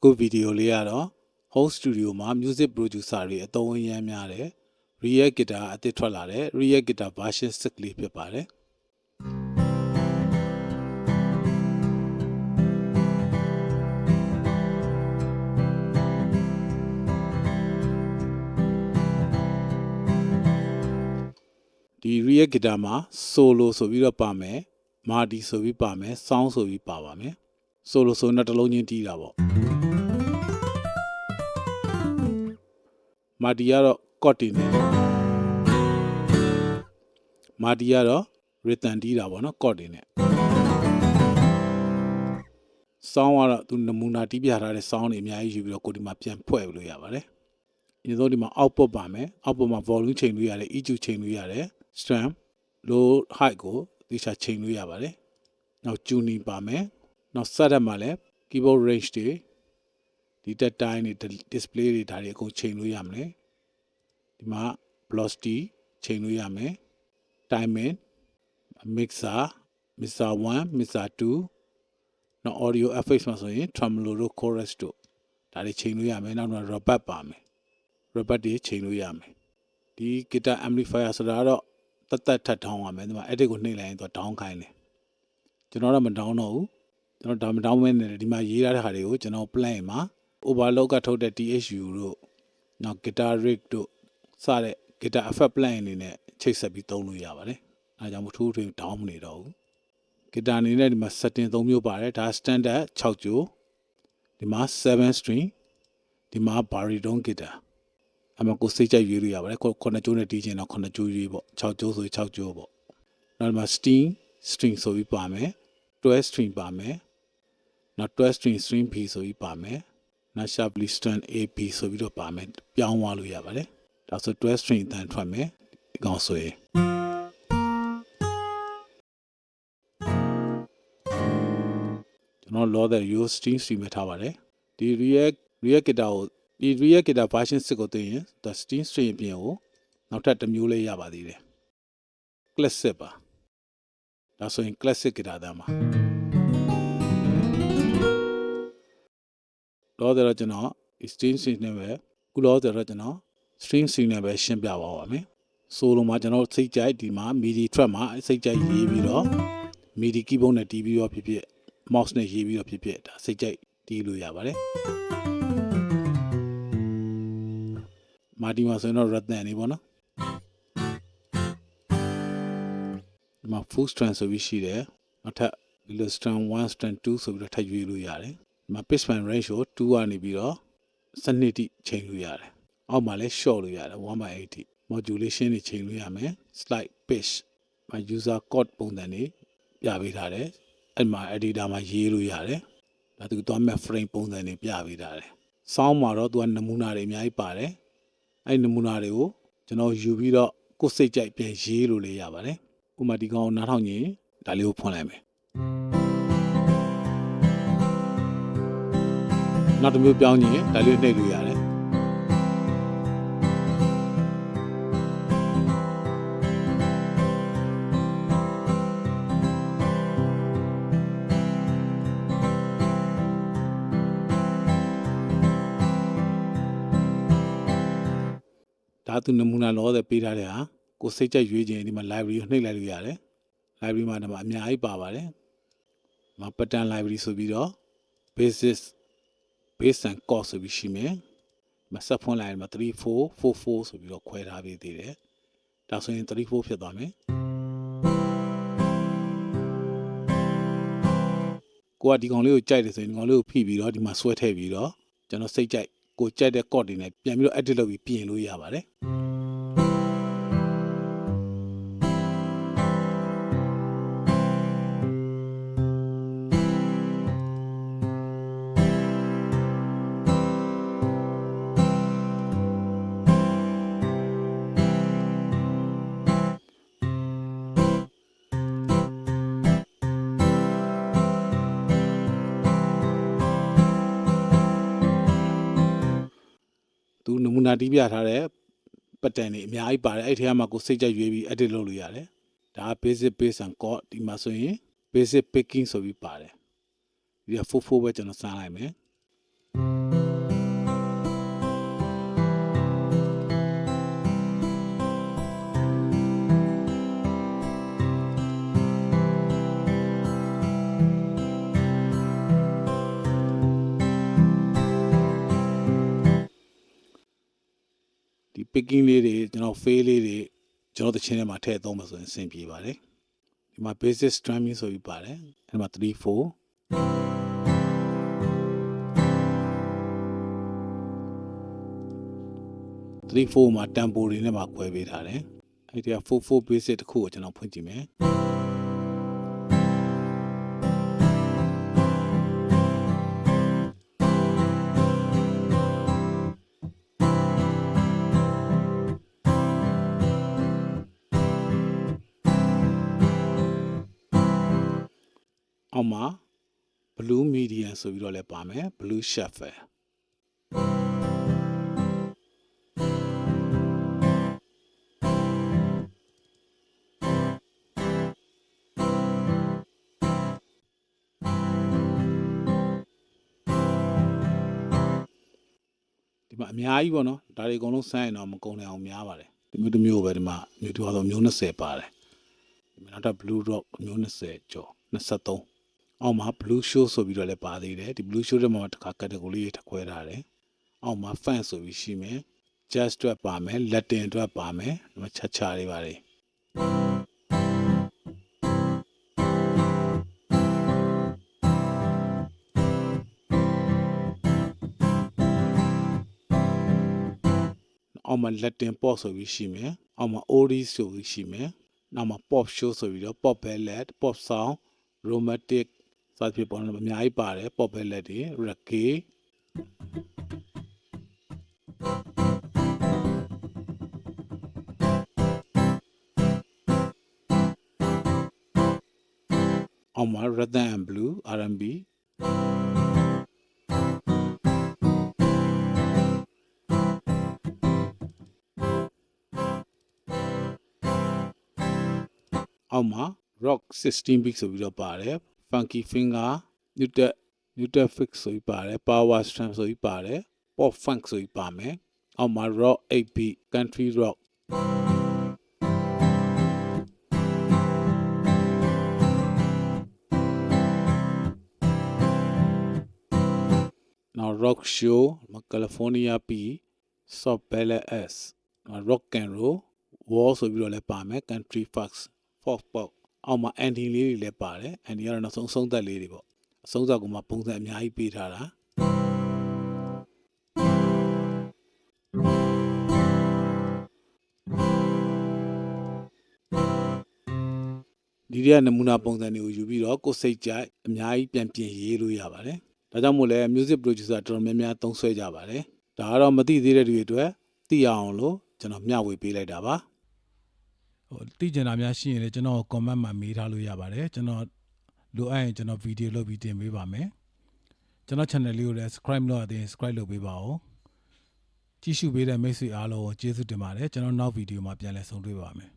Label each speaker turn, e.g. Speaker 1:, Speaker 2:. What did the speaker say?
Speaker 1: အခုဗီဒီယိုလေးကတော့ home studio မှာ music producer တွေအသုံးအရမ်းများတယ် React Guitar အသစ်ထွက်လာတဲ့ React Guitar version 6လေးဖြစ်ပါတယ်ဒီ React Guitar မှာ solo ဆိုပြီးတော့ပါမယ် Mardi ဆိုပြီးပါမယ် sound ဆိုပြီးပါပါမယ် solo ဆိုတော့တစ်လုံးချင်းတီးတာပေါ့မာဒီကတော့ကော့တင်နေမာဒီကတော့ရီတန်တီးတာပေါ့နော်ကော့တင်နေစောင်းကတော့သူနမူနာတီးပြထားတဲ့စောင်းတွေအများကြီးယူပြီးတော့ကိုဒီမှာပြန်ဖွဲ့လို့ရပါတယ်။ဒီတော့ဒီမှာ output ပါမယ်။ output မှာ volume ချိန်လို့ရတယ် EQ ချိန်လို့ရတယ် strum low height ကိုဒီချာချိန်လို့ရပါတယ်။နောက် tuning ပါမယ်။ နောက် setup မှာလည်း keyboard range တွေဒီတက်တိုင်းတွေ display တွေဒါတွေအကုန်ချိန်လို့ရမယ်ဒီမှာ velocity ချိန်လို့ရမယ် timing mixer mixer 1 mixer 2နောက် audio effects မှာဆိုရင် tremolo တို့ chorus တို့ဒါတွေချိန်လို့ရမယ်နောက်တော့ reverb ပါမယ် reverb တွေချိန်လို့ရမယ်ဒီ guitar amplifier ဆိုတာကတော့တတ်တတ်ထပ်ထောင်းရမယ်ဒီမှာ edit ကိုနှိပ်လိုက်ရင်သူဒေါင်းခိုင်းတယ်ကျွန်တော်တော့မဒေါင်းတော့ဘူး ကျွန်တော်ဒါမဒေါင်းမဲနေတယ်ဒီမှာရေးထားတဲ့ဟာတွေကိုကျွန်တော် plan မှာ overload ကထုတ်တဲ့ THU တို့နောက် guitar rig တို့စတဲ့ guitar effect plan အနေနဲ့ချိတ်ဆက်ပြီးသုံးလို့ရပါတယ်။အဲဒါကြောင့်မထူးထွေးတောင်းမနေတော့ဘူး။ guitar အနေနဲ့ဒီမှာ setting ၃မျိုးပါတယ်ဒါ standard 6ကြိုဒီမှာ7 string ဒီမှာ baritone guitar အမကိုစိတ်ကြိုက်ရွေးလို့ရပါတယ်ခု9ကြိုးနဲ့တီးချင်တော့9ကြိုးရွေးပေါ့6ကြိုးဆိုရင်6ကြိုးပေါ့နောက်ဒီမှာ string string ဆိုပြီးပါမယ်12 string ပါမယ် နောက်12 string string b ဆိုပြီးပါမယ်နောက် sharply string ab ဆိုပြီးတော့ပါမယ်ပြောင်းသွားလို့ရပါတယ်ဒါဆို12 string အတန်ထွက်မယ်ဒီကောင်ဆိုရင်ကျွန်တော် law the use string string ပဲထားပါတယ်ဒီ react react guitar ကိုဒီ react guitar version 6ကိုသိရင် the string string အပြင်ကိုနောက်ထပ်တစ်မျိုးလေးရပါသေးတယ် classic ပါဒါဆိုရင် classic guitar တန်းပါ တော့တော့ကျွန်တော် string string နဲ့ပဲခုလောတော့ကျွန်တော် string string နဲ့ပဲရှင်းပြပါပါမယ်ဆိုလိုမှာကျွန်တော်စိတ်ကြိုက်ဒီမှာ MIDI track မှာစိတ်ကြိုက်ရေးပြီးတော့ MIDI keyboard နဲ့တီးပြီးတော့ဖြစ်ဖြစ် mouse နဲ့ရေးပြီးတော့ဖြစ်ဖြစ်ဒါစိတ်ကြိုက်တီးလို့ရပါတယ်မာဒီမှာဆိုရင်တော့ rattan နေပေါ့နော်ဒီမှာ full strand ဆိုပြီးရှိတယ်နောက်ထပ်ဒီလို strand 1 strand 2ဆိုပြီးတော့ထပ်ရွေးလို့ရတယ် ဒီမှာ pitch bend range ကို2ကနေပြီးတော့စနစ်တိချိန်လို့ရတယ်အောက်မှာလည်း short လို့ရတယ်1/80 modulation တွေချိန်လို့ရမယ် slide pitch မှာ user code ပုံစံတွေပြပေးထားတယ်အဲ့မှာ editor မှာရေးလို့ရတယ်ဒါသူသွားမဲ့ frame ပုံစံတွေပြပေးထားတယ် sound မှာတော့သူကနမူနာတွေအများကြီးပါတယ်အဲ့နမူနာတွေကိုကျွန်တော်ယူပြီးတော့ကိုယ်စိတ်ကြိုက်ပြန်ရေးလို့လေးရပါတယ်ဥပမာဒီကောင်ကိုနားထောင်ရင်ဒါလေးကိုဖွင့်လိုက်မယ် နောက်တစ်မျိုးပြောင်းရင်ဒါလေးကိုနှိပ်လို့ရတယ်ဒါသူနမူနာလောတဲ့ပေးထားတဲ့ဟာကိုယ်စိတ်ကြိုက်ရွေးခြင်းဒီမှာ library ကိုနှိပ်လိုက်လို့ရတယ် library မှာဒီမှာအများကြီးပါပါတယ်ဒီမှာ pattern library ဆိုပြီးတော့ basis base and cost ဆိုပြီးရှိမယ်ဒီမှာဆက်ဖွင့်လိုက်ရင်ဒီမှာ3444ဆိုပြီးတော့ခွဲထားပေးသေးတယ်ဒါဆိုရင်34ဖြစ်သွားမယ်ကိုကဒီကောင်လေးကိုကြိုက်တယ်ဆိုရင်ဒီကောင်လေးကိုဖိပြီးတော့ဒီမှာဆွဲထည့်ပြီးတော့ကျွန်တော်စိတ်ကြိုက်ကိုကြိုက်တဲ့ code တွေနဲ့ပြန်ပြီးတော့ edit လုပ်ပြီးပြင်လို့ရပါတယ် သူနမူနာတီးပြထားတဲ့ pattern တွေအများကြီးပါတယ်အဲ့ထဲမှာကိုစိတ်ကြိုက်ရွေးပြီး edit လုပ်လို့ရတယ်ဒါက basic base and chord ဒီမှာဆိုရင် basic picking ဆိုပြီးပါတယ်ဒီက44ပဲကျွန်တော်စမ်းလိုက်မယ် picking လေးတွေကျွန်တော် fail လေးတွေကျွန်တော်တချင်းထဲမှာထည့်သုံးမှာဆိုရင်အဆင်ပြေပါတယ်ဒီမှာ basic strumming ဆိုပြီးပါတယ်အဲ့မှာ3 4 3 4မှာ tempo တွေနဲ့မှာခွဲပေးထားတယ်အဲ့ဒီက4 4 basic တစ်ခုကိုကျွန်တော်ဖွင့်ကြည့်မယ် အောက်မှာ blue medium ဆိုပြီးတော့လည်းပါမယ် blue shuffle ဒီမှာအများကြီးပေါ့နော်ဒါတွေအကုန်လုံးစမ်းရင်တော့မကုန်နိုင်အောင်များပါတယ်ဒီမျိုးတစ်မျိုးပဲဒီမှာမျိုးတူအောင်မျိုး20ပါတယ်ဒီမှာနောက်ထပ် blue rock မျိုး20ကျော်23 အောက်မှာ blue show ဆိုပြီးတော့လည်းပါသေးတယ်ဒီ blue show ထဲမှာတစ်ခါ category တွေထပ်ခွဲထားတယ်အောက်မှာ fan ဆိုပြီးရှိမယ် jazz အတွက်ပါမယ် latin အတွက်ပါမယ်ဒီမှာချာချာတွေပါတယ်အောက်မှာ latin pop ဆိုပြီးရှိမယ်အောက်မှာ oldies ဆိုပြီးရှိမယ်နောက်မှာ pop show ဆိုပြီးတော့ pop ballad pop song romantic စသဖြင့်ပေါ်နေအများကြီးပါတယ် pop ballad တွေ reggae အောက်မှာ rhythm and blue R&B အောက်မှာ rock 16 beat ဆိုပြီးတော့ပါတယ် funky finger neutral neutral fix ဆိုပြီးပါတယ် power strum ဆိုပြီးပါတယ် pop funk ဆိုပြီးပါမယ်အောက်မှာ rock 8 beat country rock နောက် rock show မှာ California P soft ballad S နောက် rock and roll wall ဆိုပြီးတော့လည်းပါမယ် country fox folk pop အောက်မှာ ending လေးတွေလည်းပါတယ် ending ကတော့နောက်ဆုံးအဆုံးသက်လေးတွေပေါ့အဆုံးသက်ကမှပုံစံအများကြီးပေးထားတာဒီတွေကနမူနာပုံစံတွေကိုယူပြီးတော့ကိုယ်စိတ်ကြိုက်အများကြီးပြန်ပြင်ရေးလို့ရပါတယ်။ဒါကြောင့်မို့လဲ music producer တော်တော်များများသုံးစွဲကြပါတယ်။ဒါကတော့မသိသေးတဲ့တွေအတွက်သိရအောင်လို့ကျွန်တော်မျှဝေပေးလိုက်တာပါ
Speaker 2: ဟိုသိကျင်တာများရှိရင်လည်းကျွန်တော် comment မှာမေးထားလို့ရပါတယ်ကျွန်တော်လိုအပ်ရင်ကျွန်တော် video လုပ်ပြီးတင်ပေးပါမယ်ကျွန်တော် channel လေးကိုလည်း subscribe လုပ်ရသေးရင် subscribe လုပ်ပေးပါဦးကြည့်ရှုပေးတဲ့မိတ်ဆွေအားလုံးကိုကျေးဇူးတင်ပါတယ်ကျွန်တော်နောက် video မှာပြန်လည်ဆုံတွေ့ပါမယ်